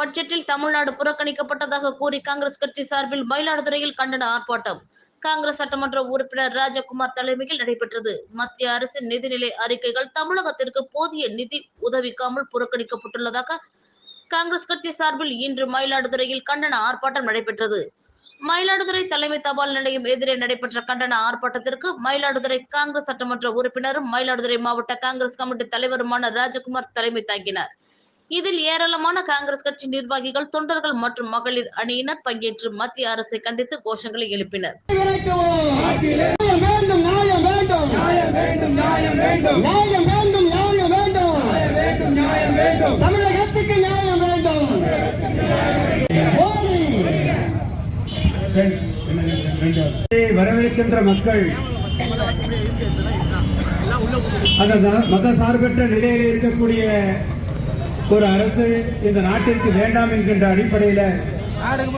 பட்ஜெட்டில் தமிழ்நாடு புறக்கணிக்கப்பட்டதாக கூறி காங்கிரஸ் கட்சி சார்பில் மயிலாடுதுறையில் கண்டன ஆர்ப்பாட்டம். காங்கிரஸ் சட்டமன்ற உறுப்பினர் ராஜகுமார் தலைமையில் நடைபெற்றது. மத்திய அரசின் நிதிநிலை அறிக்கைகள் தமிழகத்திற்கு போதிய நிதி உதவிக்காமல் புறக்கணிக்கப்பட்டுள்ளதாக காங்கிரஸ் கட்சி சார்பில் இன்று மயிலாடுதுறையில் கண்டன ஆர்ப்பாட்டம் நடைபெற்றது. மயிலாடுதுறை தலைமை தபால் நிலையம் எதிரே நடைபெற்ற கண்டன ஆர்ப்பாட்டத்திற்கு மயிலாடுதுறை காங்கிரஸ் சட்டமன்ற உறுப்பினரும் மயிலாடுதுறை மாவட்ட காங்கிரஸ் கமிட்டி தலைவருமான ராஜகுமார் தலைமை தாங்கினார். இதில் ஏராளமான காங்கிரஸ் கட்சி நிர்வாகிகள் தொண்டர்கள் மற்றும் மகளிர் அணியினர் பங்கேற்று மத்திய அரசை கண்டித்து கோஷங்களை எழுப்பினர். தமிழகத்துக்கு நியாயம் வேண்டும் மக்கள் அந்த மத சார்பற்ற நிலையில் இருக்கக்கூடிய ஒரு அரசு இந்த நாட்டிற்கு வேண்டாம் என்கின்ற அடிப்படையில்